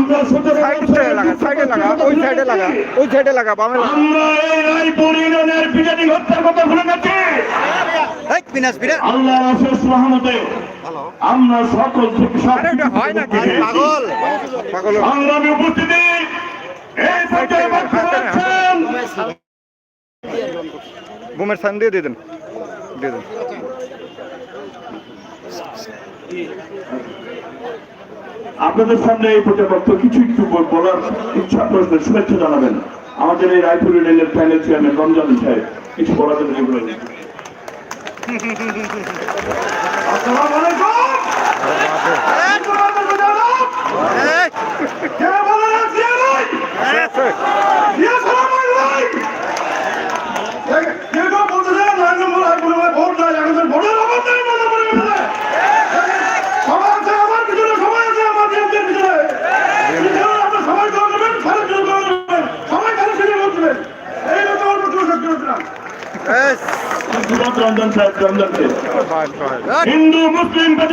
আমরা সতেরো সাইডে লাগা সাইডে লাগা ওই সাইডে লাগা ওই সাইডে লাগা বামে। আমরা এই রায়পুর ইউনিয়নের বিজেপি হত্যার কথা ভুলে গেছি এই বিনাশ বিরা আল্লাহ অশেষ রহমতে আমরা সকল থেকে সব হয় নাকি? পাগল। পাগল। সংগ্রামী উপস্থিতি এই পর্যায়ে বক্তব্য রাখছেন বোমের সান দিয়ে দিয়ে দেন। দিয়ে দেন। আপনাদের সামনে এই বক্তব্য কিছু একটু বল- বলার ইচ্ছা প্রশ্ন শুভেচ্ছা জানাবেন। আমাদের এই রায়পুর রেলের প্যানেল চেয়ারম্যান রমজান সাহেব কিছু বলার জন্য এগুলো আসসালামু আলাইকুম। এই কে বলেন আছি আমি? আছে ইয়া সালাম আলাইকুম। কে- কে গো বলতেছে, নরেন্দ্র মোদী আর কোনো ভাই ভোট নাই, এখন তো ভোটের অভাব নাই মনে করে ফেলে। সবাই আছে আমার পিছনে, সবাই আছে আমার বিরুদ্ধে পিছনে। পিছনে আপনার সবাই দোয়া দেবেন, খালেদ জিয়ার দোয়া দেবেন। সবাই খালেদ জিয়ার দোয়া দেবেন। এই হচ্ছে আমার প্রথম শক্তি রচনা। এই হিন্দু মুসলিম ভোট?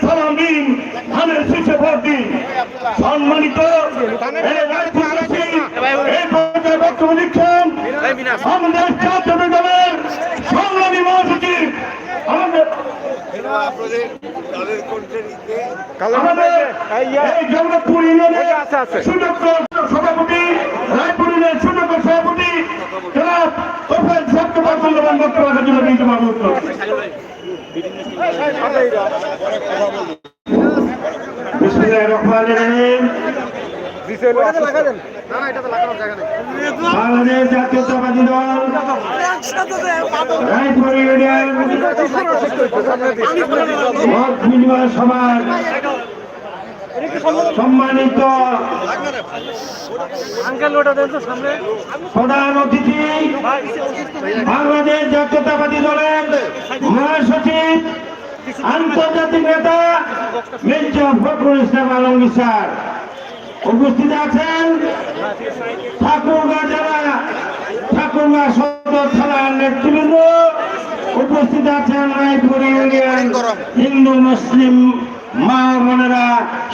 সালাম দিন ভোট দিন। সম্মানিত এই পর্যায়ে বক্তব্য আমাদের সংগ্রামী মহাসচিব আমাদের সভাপতি রায়পুর ইউনিয়নের সুযোগ্য সভাপতি জনাব তোফায়েল সাহেবকে মূল্যবান বক্তব্য রাখার জন্য বিনীত অনুরোধ করছি। বিসমিল্লাহির রহমানির রহিম। বাংলাদেশ জাতীয়তাবাদী দল রায়পুর ইউনিয়ন সভার সম্মানিত প্রধান অতিথি বাংলাদেশ জাতীয়তাবাদী দলের মহাসচিব আন্তর্জাতিক নেতা মির্জা ফখরুল ইসলাম আলমগীর স্যার। উপস্থিত আছেন ঠাকুরগাঁ জেলা ঠাকুরগাঁ সদর থানার নেতৃবৃন্দ। উপস্থিত আছেন রায়পুর ইউনিয়ন হিন্দু মুসলিম মা বোনেরা,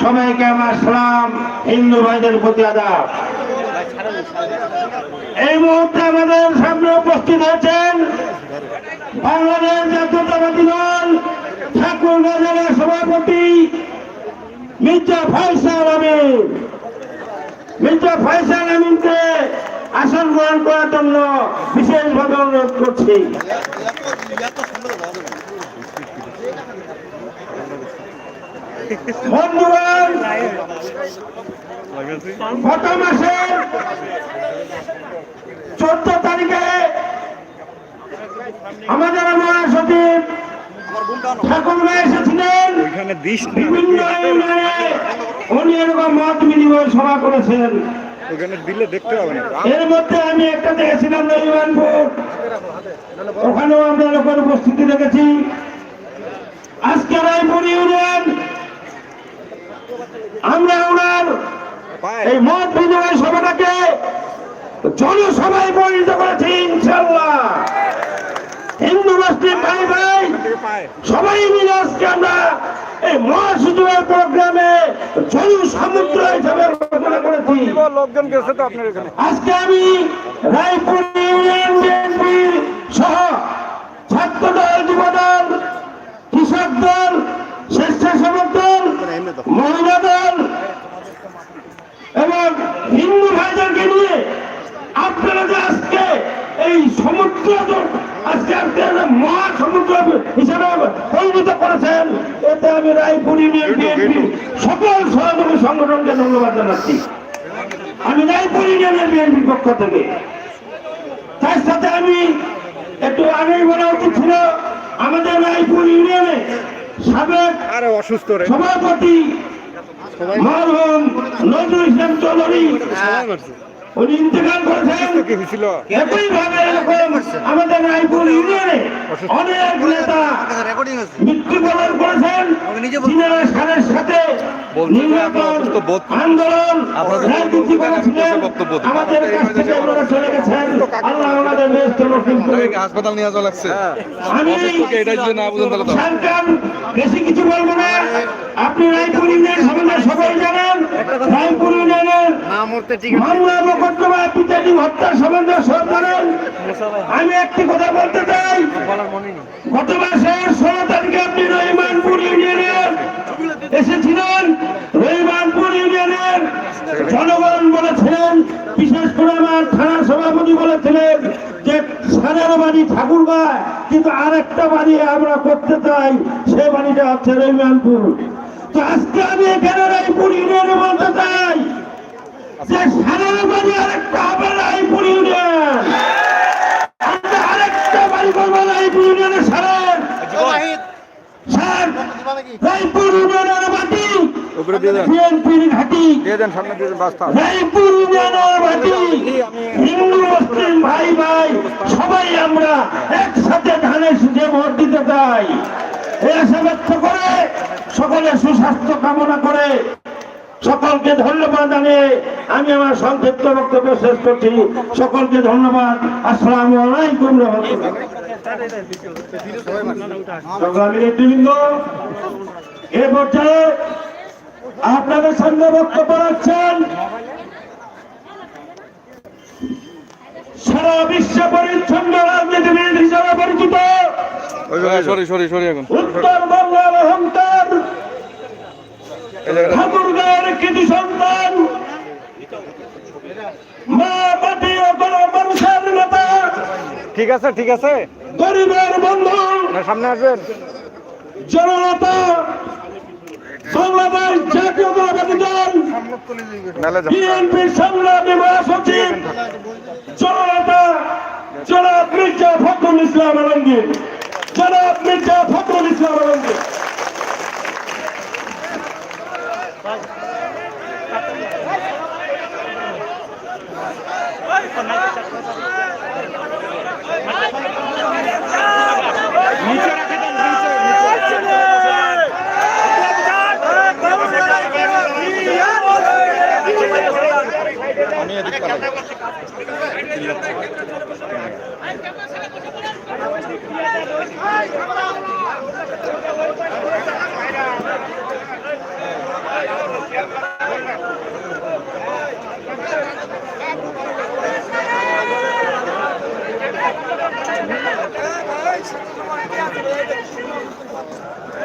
সবাইকে আমার সালাম। হিন্দু ভাইদের প্রতি আদাব। এই মুহূর্তে আমাদের সামনে উপস্থিত হয়েছেন বাংলাদেশ জাতীয়তাবাদী দল, ঠাকুরগাঁ জেলা সভাপতি মির্জা ফয়সাল আমিন। মির্জা ফয়সাল আমিনকে আসন গ্রহণ করার জন্য বিশেষভাবে অনুরোধ করছি। বন্ধুগণ গত মাসের চোদ্দ তারিখে আমাদের মহাসচিব ঠাকুরগা এসেছিলেন। বিভিন্ন উনি এরকম মত বিনিময় সভা করেছেন। ওইখানে দিলে দেখতে হবে না। এর মধ্যে আমি একটা দেখেছিলাম রবিবানপুর ওখানেও আমরা লোকের উপস্থিতি দেখেছি। আজকে রায়পুর ইউনিয়ন আমরা ওনার এই মত বিনিময় সভাটাকে জনসভায় পরিণত করেছি ইনশাল্লাহ হিন্দু মুসলিম ভাই ভাই সবাই মিলে আজকে আমরা এই মহাসচিবের প্রোগ্রামে জন সমুদ্র হিসাবে ঘোষণা করেছি। লোকজন গেছে তো আপনার এখানে। আজকে আমি রায়পুর ইউনিয়ন বিএনপির সহ ছাত্র দল যুব দল কৃষক দল স্বেচ্ছাসেবক দল মহিলা দল এবং হিন্দু ভাইদেরকে নিয়ে আপনারা যে আজকে এই সমুদ্র আজকে আপনারা মহাসমুদ্র হিসাবে পরিণত করেছেন, এতে আমি রায়পুর ইউনিয়ন বিএনপি সকল সহযোগী সংগঠনকে ধন্যবাদ জানাচ্ছি। আমি রায়পুর ইউনিয়নের বিএনপির পক্ষ থেকে। তার সাথে আমি একটু আগেই বলা উচিত ছিল, আমাদের রায়পুর ইউনিয়নে সাবেক আরে অসুস্থ সভাপতি মরহুম নজরুল ইসলাম চৌধুরী। উনি ইন্তেকাল করেছেন। কি হয়েছিল? একইভাবে এরকম আমাদের রায়পুর ইউনিয়নে অনেক নেতা মৃত্যুবরণ করেছেন। সারের সাথে আন্দোলন রাজনীতি করেছিলেন। আমাদের কাছ থেকে আপনারা চলে গেছেন। আল্লাহ ব্যস্ত করে হাসপাতাল নিয়ে যাওয়া লাগছে। আমি সরকার বেশি কিছু বলব না। আপনি রায়পুর ইউনিয়ন সম্বন্ধে সবাই জানেন রায়পুর ইউনিয়নের মামলা মোকদ্দমা পিতাটি হত্যা সম্বন্ধে সব জানেন। আমি একটি কথা বলতে চাই। গত মাসের ষোলো তারিখে আপনি রহিমানপুর ইউনিয়নের এসেছিলেন। রহিমানপুর ইউনিয়নের জনগণ বলেছিলেন বিশেষ করে আমার থানা সভাপতি বলেছিলেন যে সারের বাড়ি ঠাকুরগাঁ কিন্তু আর একটা বাড়ি আমরা করতে চাই সে বাড়িটা হচ্ছে রহিমানপুর। আজকে আমি এখানে রায়পুর ইউনিয়নে বলতে চাই যে সারের বাড়ি আরেকটা হবে রায়পুর ইউনিয়ন আরেকটা বাড়ি করব রায়পুর ইউনিয়নের সারের স্যার রায়পুর ইউনিয়নের মাটি। বিএনপির ঘাটি। রায়পুর ইউনিয়নের মাটি। হিন্দু মুসলিম ভাই ভাই সবাই আমরা একসাথে ধানের সুঝে ভোট দিতে চাই। এই আশা ব্যক্ত করে সকলে সুস্বাস্থ্য কামনা করে, সকলকে ধন্যবাদ জানিয়ে আমি আমার সংক্ষিপ্ত বক্তব্য শেষ করছি। সকলকে ধন্যবাদ। আসসালামু আলাইকুম রহমতুল্লাহ। এ পর্যায়ে আপনাদের সামনে বক্তব্য রাখছেন সারা বিশ্বে পরিচ্ছন্ন রাজনীতিবিদ হিসাবে পরিচিত সরি সরি সরি এখন। উত্তরবঙ্গের অহংকার ঠাকুরগাঁয়ের কৃতি সন্তান মা মাটি ও গণ মানুষের নেতা ঠিক আছে ঠিক আছে। গরিবের বন্ধু সামনে আসবেন। জননেতা বাংলাদেশ জাতীয়তাবাদী দল বিএনপির সংগ্রামী মহাসচিব জননেতা জনাব মির্জা ফখরুল ইসলাম আলমগীর জনাব মির্জা ফখরুল ইসলাম আলমগীর।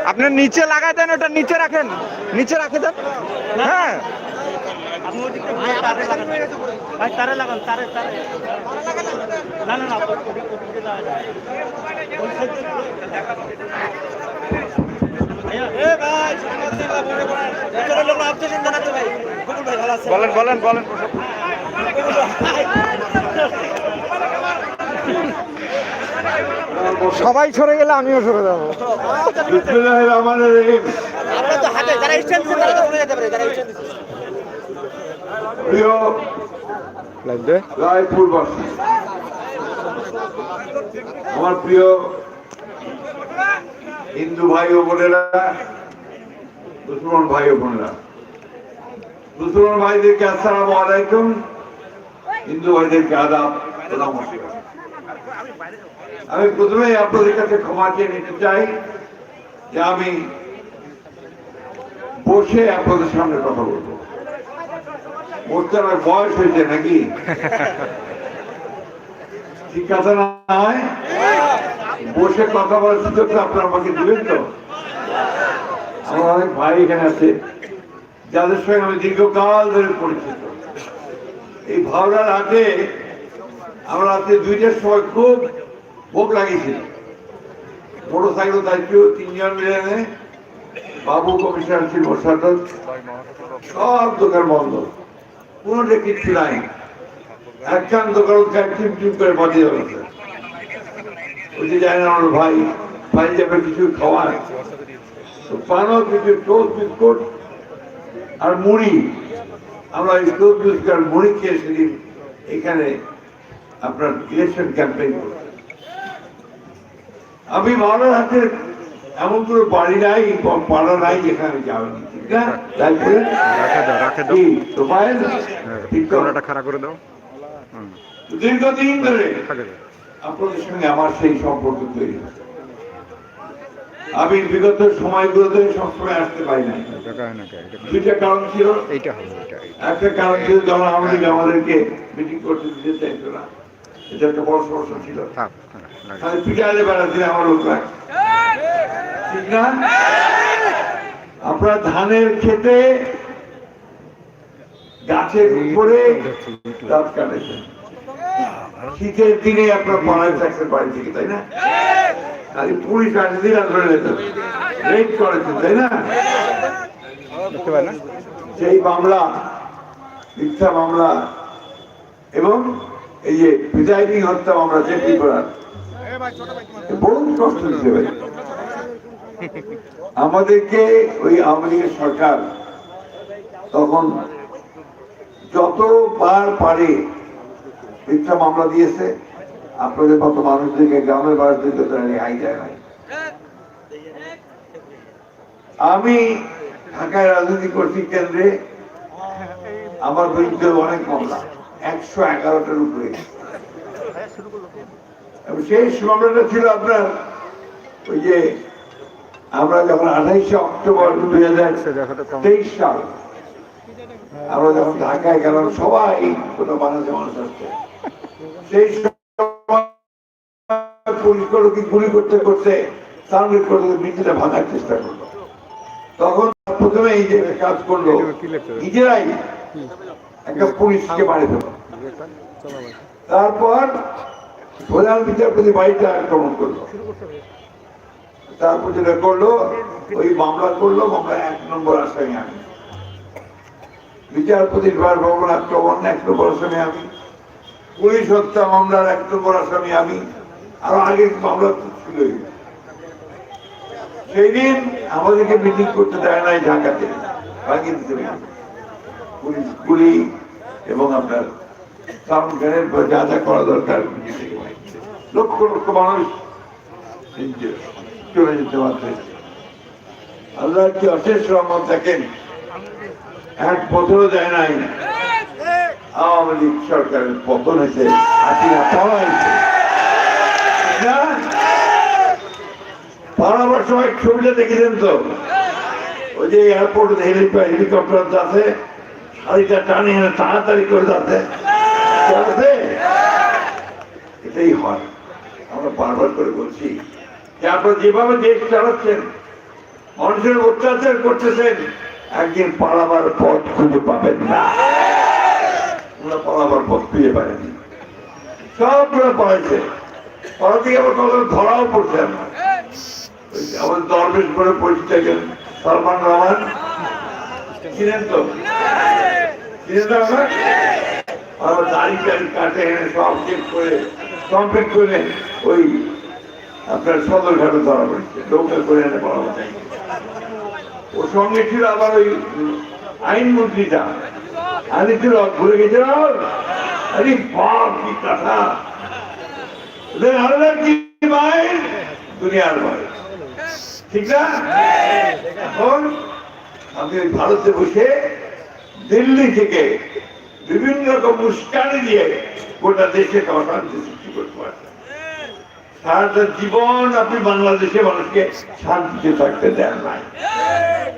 আপনি নিচে লাগাই দেন ওটা নিচে রাখেন। নিচে রাখে দেন। হ্যাঁ। ভাই তারে লাগান তারে তারে। না না না বলেন বলেন বলেন। সবাই সরে গেলে আমিও সরে যাব। দিচ্ছে প্রিয় লাগবে। আমার প্রিয় হিন্দু ভাই ও বোনেরা, মুসলমান ভাই ও বোনেরা, মুসলমান ভাইদেরকে আসসালাম আলাইকুম, হিন্দু ভাইদেরকে আদাব আমি প্রথমে আপনাদের কাছে ক্ষমা চেয়ে নিতে চাই যে আমি বসে আপনাদের সামনে কথা বলব। বলতে আমার বয়স হয়েছে নাকি? ঠিক আছে না বসে কথা বলার সুযোগ তো আপনারা আমাকে দিবেন তো। আমার অনেক ভাই এখানে আছে, যাদের সঙ্গে আমি দীর্ঘকাল ধরে পরিচিত। এই ভাওনার হাটে আমরা রাতে দুইটার সময় খুব ভোগ লাগিয়েছিল। মোটর সাইকেল দায়িত্ব, তিনজন মিলে বাবু কমিশনার ছিল সব দোকান বন্ধ। কোনোটা কিচ্ছু নাই একখান দোকান টিম টিম করে বাজিয়ে হয়েছে ওই যে জানেন আমার ভাই ভাই যাবে কিছু খাওয়ায় পানও কিছু, টোস্ট বিস্কুট আর মুড়ি। আমরা এই টোস্ট বিস্কুট আর মুড়ি খেয়ে সেদিন এখানে আপনার ইলেকশন ক্যাম্পেইন করি আমি মাওলার হাতে এমন কোনো বাড়ি নাই পাড়া নাই যেখানে আমি যাইনি ঠিক না? তাই বলে রাখে দাও রাখে দাও। কি তোমার হ্যাঁ, খাড়া করে দাও। দীর্ঘদিন ধরে আপনাদের সঙ্গে আমার সেই সম্পর্ক তৈরি। আমি বিগত সময়গুলোতে সবসময় আসতে পারি হয় না দুইটা কারণ ছিল। এটা একটা কারণ ছিল যখন আমাদেরকে মিটিং করতে দিতে চাইতো না। এটা একটা বড় সমস্যা ছিল। পিটাইলে বেড়াতে আমার লোক লাগে ঠিক না? আপনার ধানের খেতে গাছের উপরে দাঁত কাটেছেন। শীতের দিনে আপনার পাড়ায় থাকতে বাড়ি থেকে তাই না? খালি পুলিশ আসে দিন ধরে রেড করেছেন তাই না? সেই মামলা মিথ্যা মামলা এবং এই যে প্রিজাইডিং হত্যা মামলা যে ত্রিপুরার বহুত কষ্ট দিতে ভাই। আমাদেরকে ওই আওয়ামী সরকার তখন যতবার পারে মিথ্যা মামলা দিয়েছে, আপনাদের মতো মানুষদেরকে গ্রামের মানুষদেরকে তারা রেহাই দেয় নাই। আমি ঢাকায় রাজনীতি করছি কেন্দ্রে, আমার বিরুদ্ধে অনেক মামলা। একশো এগারোটার উপরে। সেই মামলাটা ছিল আপনার ওই যে আমরা যখন আঠাইশে অক্টোবর দুই হাজার তেইশ সাল আমরা যখন ঢাকায় গেলাম সবাই কোনো মানুষ মানুষ আসছে। সেই পুলিশ গুলোকে গুলি করতে করতে সার্ভিস করতে মিছিলটা ভাঙার চেষ্টা করল। তখন প্রথমে এই যে কাজ করল কি? নিজেরাই একটা পুলিশকে মারে দিল তারপর প্রধান বিচারপতি বাড়িতে আক্রমণ করল। তারপর যেটা করল, ওই মামলা করল মামলা এক নম্বর আসামি আমি। বিচারপতির ভবন আক্রমণ, এক নম্বর আসামি আমি। পুলিশ হত্যা মামলার এক নম্বর আসামি আমি। আরও আগে মামলা তো ছিলই সেই দিন আমাদেরকে মিটিং করতে দেয় নাই ঢাকাতে, ভাঙিয়ে দিতে গুলি এবং আপনার সাউন্ড বা যা যা করা দরকার। লক্ষ লক্ষ মানুষ চলে যেতে পারছে আল্লাহ কি অশেষ রহমত দেখেন? এক বছরও যায় নাই। আওয়ামী লীগ সরকারের পতন হয়েছে, হাসিনা পাওয়া হয়েছে। সময় ছবিটা দেখেছেন তো? ওই যে এয়ারপোর্ট হেলিকপ্টার যাচ্ছে শাড়িটা টানে তাড়াতাড়ি করে যাচ্ছে এটাই হয়। আমরা বারবার করে বলছি যে আপনারা যেভাবে দেশ চালাচ্ছেন, মানুষের অত্যাচার করতেছেন, একদিন পালাবার পথ খুঁজে পাবেন না। ওরা পালাবার পথ খুঁজে পারেনি সবগুলো পালাইছে। পালা থেকে আবার কত ধরাও পড়ছে আমার। দরবেশ করে পরিচিত সলমান রহমান। ছিলেন তো? আমার আমার দাড়ি টাড়ি কাটে এনে সব চেক করে কমপ্লিট করে ওই আপনার সদরঘাটে ধরা পড়েছে নৌকা করে এনে পড়া যায় ওর সঙ্গে ছিল আবার ওই আইনমন্ত্রীটা। আমি ছিল ঘুরে গেছিল আরে বাপ কি কথা? ওদের কি মায়ের দুনিয়ার মায়ের ঠিক না? এখন আমি ওই ভারতে বসে দিল্লি থেকে বিভিন্ন রকম উস্কানি দিয়ে গোটা দেশে অশান্তি সৃষ্টি করতে পারছেন সারাটা জীবন আপনি বাংলাদেশে মানুষকে শান্তিতে থাকতে দেন নাই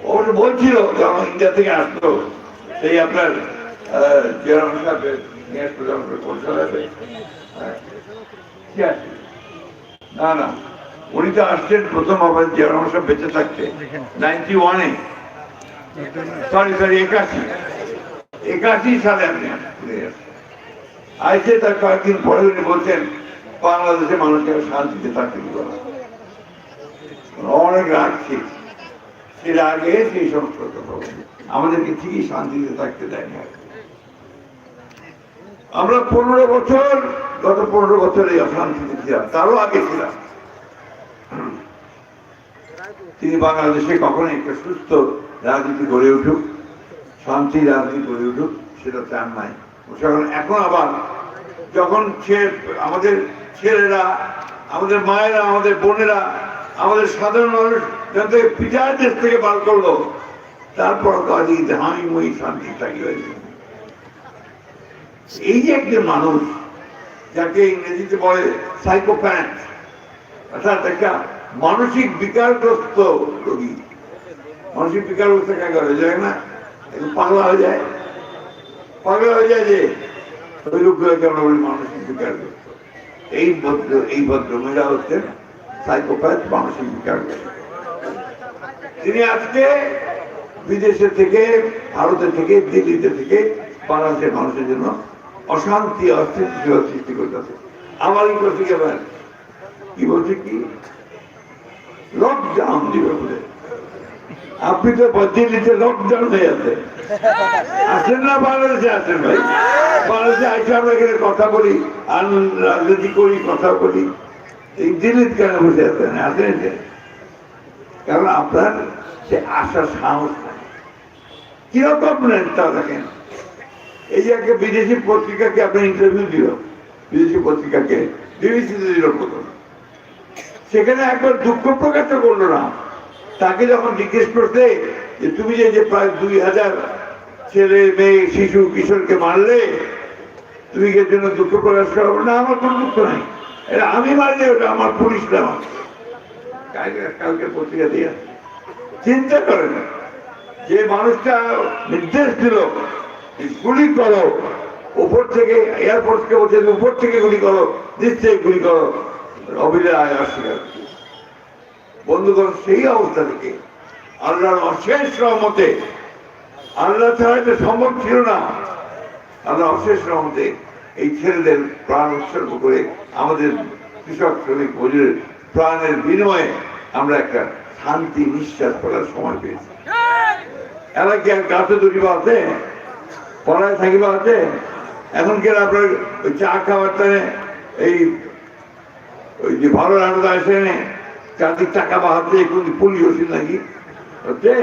ওর বলছিল যখন ইন্ডিয়া থেকে আসলো সেই আপনার হ্যাঁ। আছে? না না, উনি তো আসছেন প্রথম আবার জেরাম সাহেব বেঁচে থাকতে নাইনটি ওয়ানে সরি সরি একাশি একাশি সালে আপনি আইসে তার কয়েকদিন পরে উনি বলছেন বাংলাদেশে মানুষকে শান্তিতে থাকতে না। অনেক রাখছি এর আগে সেই সমস্ত। আমাদেরকে ঠিকই শান্তিতে থাকতে দেয়নি আমরা পনেরো বছর, গত পনেরো বছর এই অশান্তিতে ছিলাম, তারও আগে ছিলাম। তিনি বাংলাদেশে কখনো একটা সুস্থ রাজনীতি গড়ে উঠুক। শান্তি রাজনীতি গড়ে উঠুক, সেটা চান নাই। এখন আবার যখন সে, আমাদের ছেলেরা, আমাদের মায়েরা, আমাদের বোনেরা, আমাদের সাধারণ মানুষ যাতে পিতার দেশ থেকে বার করল, তারপর কাজী শান্তি থাকি হয়েছে এই যে একজন মানুষ, যাকে ইংরেজিতে বলে সাইকোপ্যাথ অর্থাৎ একটা মানসিক বিকারগ্রস্ত রোগী। মানসিক বিকারগ্রস্ত কাকে যায় না? পাগলা হয়ে যায়। পাগলা হয়ে যায় যে, ওই লোকগুলোকে আমরা বলি মানসিক বিকারগ্রস্ত এই ভদ্র এই ভদ্র মহিলা হচ্ছেন সাইকোপ্যাথ মানসিক বিকারগ্রস্ত তিনি আজকে বিদেশে থেকে, ভারতে থেকে, দিল্লিতে থেকে বাংলাদেশের মানুষের জন্য অশান্তি, অস্থিতিশীল সৃষ্টি করতেছে। আমার এই করতে কি বলছে কি? লকডাউন দিবে বলে। আপনি তো দিল্লিতে লকডাউন হয়ে আছে। আসেন না বাংলাদেশে আসেন ভাই। বাংলাদেশে আসে আমরা এখানে কথা বলি, আর রাজনীতি করি, কথা বলি। এই দিল্লিতে কেন বসে আছেন? আসেন কারণ আপনার সে আসার সাহস নাই। কীরকম নেন তা দেখেন। এই যে একটা বিদেশি পত্রিকাকে আপনি ইন্টারভিউ দিল, বিদেশি পত্রিকাকে, বিবিসিতে দিল প্রথম। সেখানে একবার দুঃখ প্রকাশ করল না। তাকে যখন জিজ্ঞেস করতে, যে তুমি যে যে প্রায় দুই হাজার ছেলে, মেয়ে, শিশু, কিশোরকে মারলে, তুমি এর জন্য দুঃখ প্রকাশ করো না, আমার কোনো দুঃখ নাই এটা আমি মারিনি ওটা আমার পুলিশ না কালকে পত্রিকা দিয়ে। চিন্তা করেন, যে মানুষটা নির্দেশ দিল গুলি করো, উপর থেকে এয়ারফোর্সকে বলছে উপর থেকে গুলি করো নিশ্চয়ই গুলি করো আয় অস্বীকার। বন্ধুগণ, সেই অবস্থা থেকে আল্লাহর অশেষ রহমতে, আল্লাহ ছাড়া সম্ভব ছিল না। আল্লাহ অশেষ রহমতে এই ছেলেদের প্রাণ উৎসর্গ করে আমাদের কৃষক, শ্রমিক, মজুরের প্রাণের বিনিময়ে আমরা একটা শান্তি, নিঃশ্বাস করার সময় পেয়েছি। এলা কি আর কাছে দুটিবা আছে? পড়ায় থাকিবা আছে? এখন কি আপনার ওই চা খাওয়ার এই ওই যে ভালো রান্না আসে নে? চারদিক টাকা বাহাতে কোন পুলিশ ওষুধ নাকি? হচ্ছে?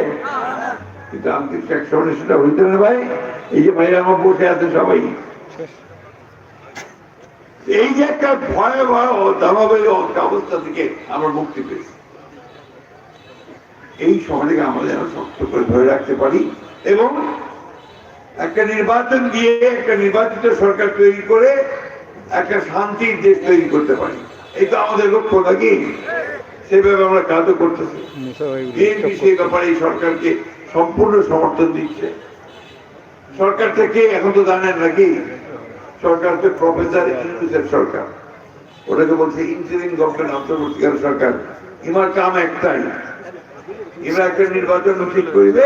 কিন্তু আমি সময় সেটা হইতে না ভাই। এই যে ভাইরা আমার বসে আছে সবাই। এই যে একটা ভয়াবহ দামাবাহী অবস্থা থেকে আমরা মুক্তি পেয়েছি। এই সময়টাকে আমরা যেন শক্ত করে ধরে রাখতে পারি এবং একটা নির্বাচন দিয়ে একটা নির্বাচিত সরকার তৈরি করে একটা শান্তির দেশ তৈরি করতে পারি। এই তো আমাদের লক্ষ্য নাকি? সেভাবে আমরা কাজও করতেছি। বিএনপি সেই ব্যাপারে এই সরকারকে সম্পূর্ণ সমর্থন দিচ্ছে। সরকার থেকে এখন তো জানেন নাকি? সরকার তো প্রফেসর ইউনুসের সরকার। ওটাকে বলছে ইন্টারিম গভর্নমেন্ট অন্তর্বর্তীকালীন সরকার। ইমার কাম একটাই। এরা একটা নির্বাচন ঠিক করবে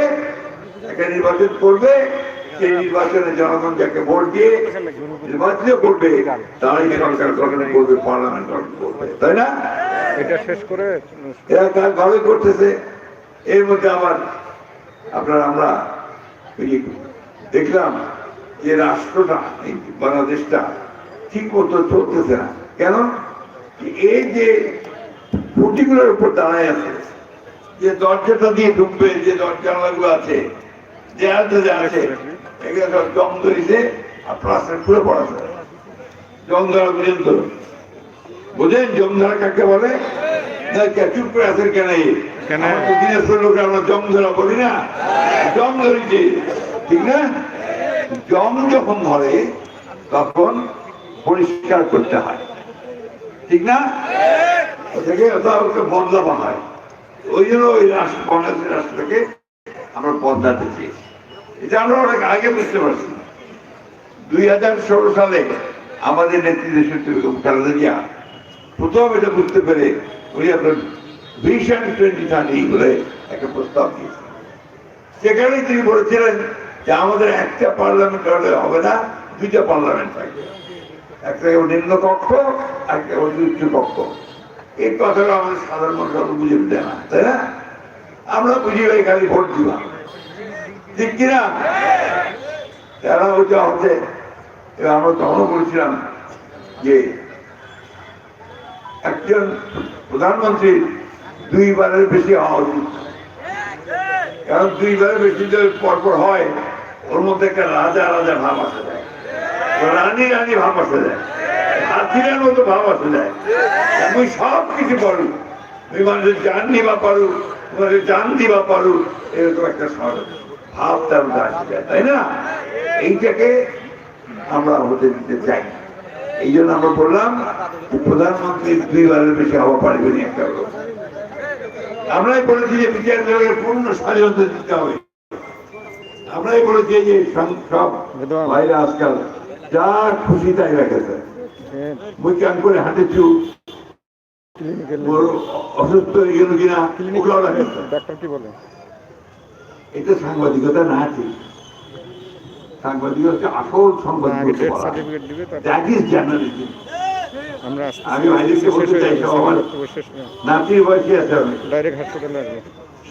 একটা নির্বাচন করবে সেই নির্বাচনে জনগণ যাকে ভোট দিয়ে নির্বাচিত করবে তারাই সরকার গঠন করবে পার্লামেন্ট গঠন করবে তাই না? এটা শেষ করে এরা কাজ ভালোই করতেছে। এর মধ্যে আবার আপনার আমরা দেখলাম যে রাষ্ট্রটা এই বাংলাদেশটা ঠিক মতো চলতেছে না। কেন? এই যে ফুটিগুলোর উপর দাঁড়ায় আছে যে দরজাটা দিয়ে ঢুকবে যে দরজাগুলো আছে যে আছে এগুলো সব জং ধরিতে আর প্লাস্টার খুলে পড়া যায় জং ধরা বুঝেন তো বুঝেন জং ধরা কাকে বলে? চুপ করে আছেন কেন? আমার জং ধরা বলি না। জং ধরিতে ঠিক না? জং যখন ধরে তখন পরিষ্কার করতে হয়। ঠিক না? ওটাকে ওটা বদলানো হয় ওই জন্য ওই রাষ্ট্র বাংলাদেশের রাষ্ট্রটাকে আমরা বদলাতে চেয়েছি এটা আমরা অনেক আগে বুঝতে পারছি। দুই হাজার ষোলো সালে আমাদের নেতৃত্বে সত্যি প্রথম এটা বুঝতে পেরে উনি আপনার ভিশন টোয়েন্টি থার্টি বলে একটা প্রস্তাব দিয়েছেন। সেখানেই তিনি বলেছিলেন যে আমাদের একটা পার্লামেন্ট হলে হবে না, দুইটা পার্লামেন্ট থাকবে। একটা নিম্ন কক্ষ কেবল উচ্চ কক্ষ। এই কথাটা আমাদের সাধারণ মানুষ বুঝে দেয় না, তাই না? আমরা বুঝি খালি ভোট দিলাম। ঠিক কিনা? তারা ওইটা হচ্ছে? এবার আমরা তখনও বলছিলাম যে একজন প্রধানমন্ত্রী দুইবারের বেশি হওয়া উচিত। কারণ দুইবারের বেশি যদি পরপর হয়, ওর মধ্যে একটা রাজা রাজা ভাব আসে যায়। রানী রানী ভাব আসা যায়। হাতিরার মতো ভাব আসা যায়। আমি সব কিছু বলি আমি মানুষের জান নিবা পারু মানুষের জান দিবা পারু এরকম একটা সর ভাব তার মধ্যে আসবে তাই না? এইটাকে আমরা হতে দিতে চাই। এই জন্য আমরা বললাম প্রধানমন্ত্রী দুইবারের বেশি হওয়া পারবে না একটা লোক আমরাই বলেছি যে বিচার বিভাগের পূর্ণ স্বাধীনতা দিতে হবে। আমরাই বলেছি যে সব- ভাইরা আজকাল যা খুশি তাই রাখেছে মুই কান করে হাঁটেছু অসুস্থ হয়ে গেল কিনা ওগুলো রাখেছে ডাক্তার কি বলে? এটা সাংবাদিকতা না ঠিক। সাংবাদিকতা হচ্ছে আসল সাংবাদিকতা আমি ভাইদেরকে বলতে চাই আমার নাতির বয়সী আছে আমি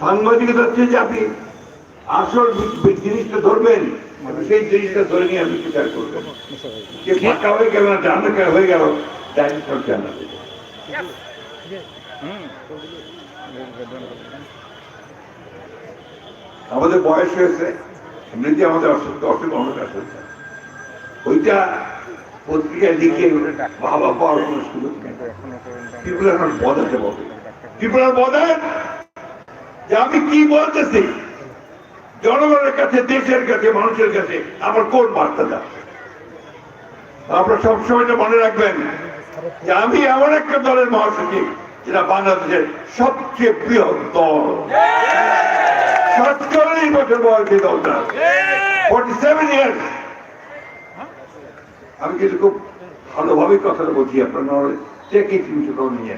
সাংবাদিকতা হচ্ছে যে আপনি আসল জিনিসটা ধরবেন সেই জিনিসটা ধরে নিয়ে আপনি বিচার করবেন। যে ফাঁকা হয়ে গেল না জানা হয়ে গেল তাই সব জানা আমাদের বয়স হয়েছে, এমনিতে আমাদের অসুখ অসুখ অনেক আছে। ওইটা পত্রিকায় লিখে বাবা পাওয়ার কোনো সুযোগ নেই নট বদার অ্যাবাউট পিপুল আর যে আমি কি বলতেছি? জনগণের কাছে, দেশের কাছে, মানুষের কাছে আমার কোন বার্তা যাচ্ছে আপনারা সবসময়টা মনে রাখবেন যে আমি এমন একটা দলের মহাসচিব যেটা বাংলাদেশের সবচেয়ে বৃহৎ দল। সাতচল্লিশ বছর বয়সী দলটা ফোর্টি সেভেন ইয়ার্স আমি কিন্তু খুব ভালোভাবে কথাটা বলছি আপনার চেকে নিয়ে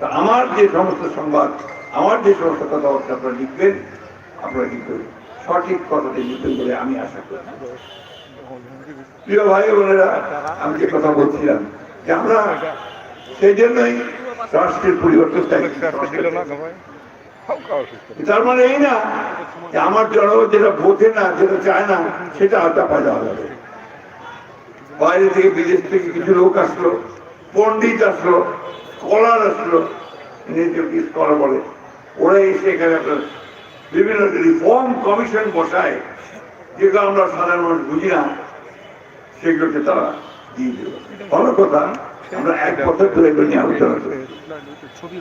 তা আমার যে সমস্ত সংবাদ আমার যে সমস্ত কথাবার্তা আপনারা লিখবেন আপনারা কিন্তু সঠিক কথাটি লিখবেন বলে আমি আশা করি। প্রিয় ভাই বোনেরা আমি যে কথা বলছিলাম যে আমরা সেই জন্যই রাষ্ট্রের পরিবর্তন তার মানে এই না আমার যেটা বোঝে না, যেটা চায় না, সেটা যাবে বাইরে থেকে বিদেশ থেকে কিছু লোক আসলো আসলো, স্কলার আসলো স্কলার বলে? ওরা এসে এখানে বিভিন্ন রিফর্ম কমিশন বসায়, যেগুলো আমরা সাধারণ মানুষ বুঝি না, সেগুলোকে তারা দিয়ে দিল ভালো কথা। আমরা এক বছর ধরে এগুলো নিয়ে আলোচনা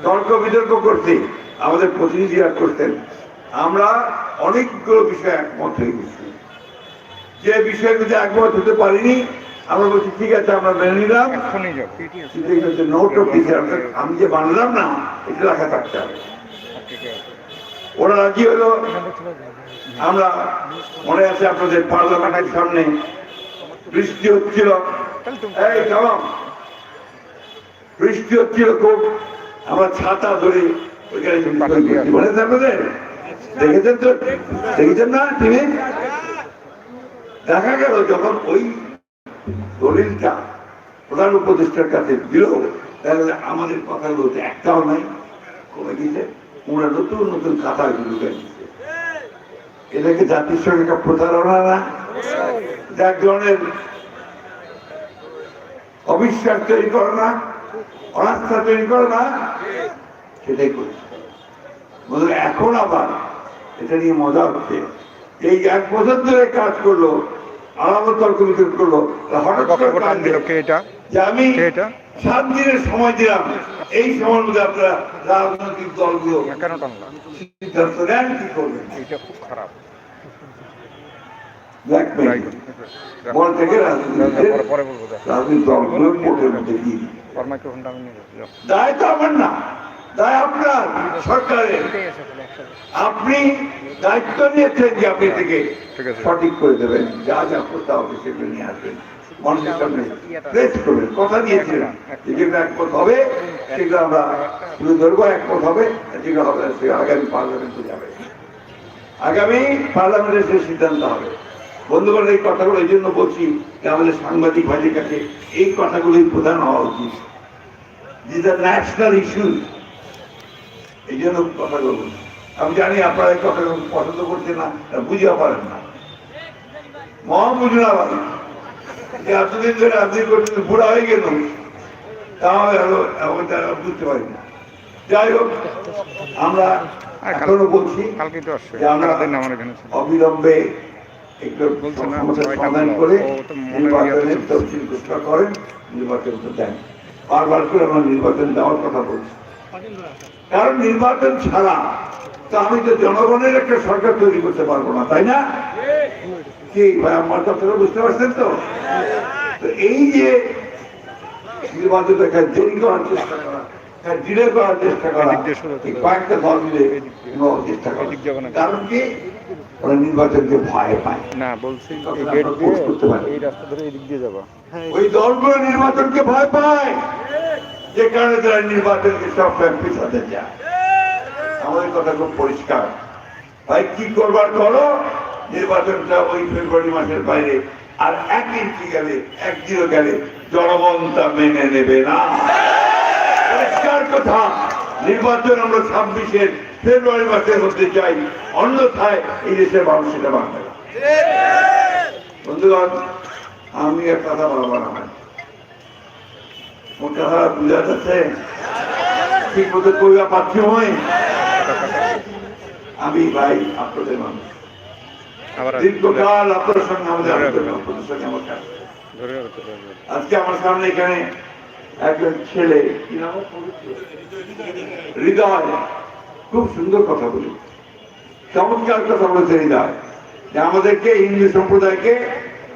তর্ক বিতর্ক করতে আমাদের প্রতিনিধিরা করতেন আমরা অনেকগুলো বিষয়ে একমত হয়ে গেছি। যে বিষয়গুলো একমত হতে পারিনি আমরা বলছি ঠিক আছে আমরা মেনে নিলাম। নোট অফ আমি যে বানালাম না এটা লেখা থাকতে হবে। ওরা রাজি হলো। আমরা মনে আছে আপনাদের পার্লামেন্টের সামনে বৃষ্টি হচ্ছিল। এই বৃষ্টি হচ্ছিল খুব আমরা ছাতা ধরে ওইখানে মিলিত গেছি। মনে আছে আপনাদের? দেখেছেন তো? দেখেছেন না টিভি? দেখা গেল যখন ওই দলিলটা প্রধান উপদেষ্টার কাছে দিল তাহলে আমাদের কথাগুলো একটাও নাই কমে গেছে। ওরা নতুন নতুন খাতাগুলো ঢুকে দিচ্ছে এটাকে জাতির সঙ্গে একটা প্রতারণা না? এক ধরনের অবিশ্বাস তৈরি করে না? অনাস্থা তৈরি করে না। সেটাই করেছে বলুন এখন আবার এটা নিয়ে মজা হচ্ছে। এই এক বছর ধরে কাজ করল আলাদা তর্ক বিতর্ক করল হঠাৎ করে যে আমি সাত দিনের সময় দিলাম। এই সময়ের মধ্যে আপনারা রাজনৈতিক দলগুলো সিদ্ধান্ত নেন কি করবেন? এটা খুব খারাপ। ব্ল্যাকমেইল বল থেকে রাজনৈতিক দলগুলো কোর্টের মধ্যে দিয়ে দায় তো আমার না দায় আপনার সরকারের। আপনি দায়িত্ব নিয়েছেন যে আপনি থেকে সঠিক করে দেবেন। যা যা করতে হবে সেগুলো নিয়ে আসবেন। মানুষের সামনে প্রেস করবেন। কথা দিয়েছিলেন যে যেগুলো একমত হবে সেগুলো আমরা তুলে ধরবো একমত হবে যেগুলো হবে সেগুলো আগামী পার্লামেন্টে যাবে। আগামী পার্লামেন্টে সে সিদ্ধান্ত হবে। বন্ধুগণ এই কথাগুলো এই জন্য বলছি যে আমাদের সাংবাদিক ভাইদের কাছে এই কথাগুলোই প্রধান হওয়া উচিত। দিস আর ন্যাশনাল ইস্যুস এই জন্য কথাগুলো বলছি। আমি জানি আপনারা এই কথাগুলো পছন্দ করছেন না বুঝিও পারেন না। মহা বুঝুন আবার যে এতদিন ধরে আপনি করছেন বুড়া হয়ে গেল। তাহলে হলো তারা বুঝতে পারি না। যাই হোক আমরা এখনও বলছি কালকে যে আমরা এখানে অবিলম্বে একটু বলছে না, সমস্যার ছয়টা সমাধান করে ও তো নির্বাচনের তফসিল ঘোষণা করেন নির্বাচন দেন। বারবার করে আমরা নির্বাচন দেওয়ার কথা বলছি। কারণ নির্বাচন ছাড়া তো আমি তো জনগণের একটা সরকার তৈরি করতে পারব না তাই না? কি ভাই আমার কথাটা বুঝতে পারছেন তো? তো এই যে নির্বাচনটাকে দেরি করার চেষ্টা করা ডিলে করার চেষ্টা করা। কয়েকটা দল মিলে চেষ্টা করা। কারণ কি? ওরা নির্বাচনকে ভয় পায়। না বলছি এই গেট দিয়ে। এই রাস্তা ধরে এদিক দিয়ে যাবা। ওই দলগুলো নির্বাচনকে ভয় পায়। যে কারণে তারা নির্বাচনকে সবসময় পিছাতে চায় আমাদের কথা খুব পরিষ্কার। ভাই কি করবার করো? নির্বাচনটা ওই ফেব্রুয়ারি মাসের বাইরে আর এক ইঞ্চি গেলে একদিনও গেলে জনগণ তা মেনে নেবে না। পরিষ্কার কথা। নির্বাচন আমরা ছাব্বিশের ফেব্রুয়ারি মাসের মধ্যে চাই অন্যথায় এই দেশের মানুষ মানবে না। বন্ধুগণ আমি এক কথা বলব না। ভাই কথা বুঝা যাচ্ছে? ঠিক মতো কইবা পাচ্ছি হয় আমি ভাই আপনাদের মানুষ। দীর্ঘকাল আপনার সঙ্গে আমাদের আপনাদের সঙ্গে আমার আজকে আমার সামনে এখানে একজন ছেলে কি নাম? হৃদয়। খুব সুন্দর কথা বলি। চমৎকার কথা বলেছে হৃদয় যে আমাদেরকে হিন্দু সম্প্রদায়কে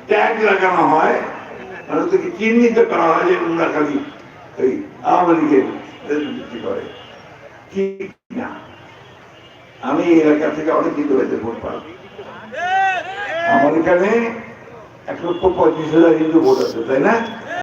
ট্যাগ লাগানো হয়। ওদেরকে চিহ্নিত করা হয় যে ওনারা খালি ওই আওয়ামী করে। না। আমি এই এলাকা থেকে অনেক হিন্দু ভাইদের ভোট পাই আমার এখানে এক লক্ষ পঁয়ত্রিশ হাজার হিন্দু ভোট আছে, তাই না?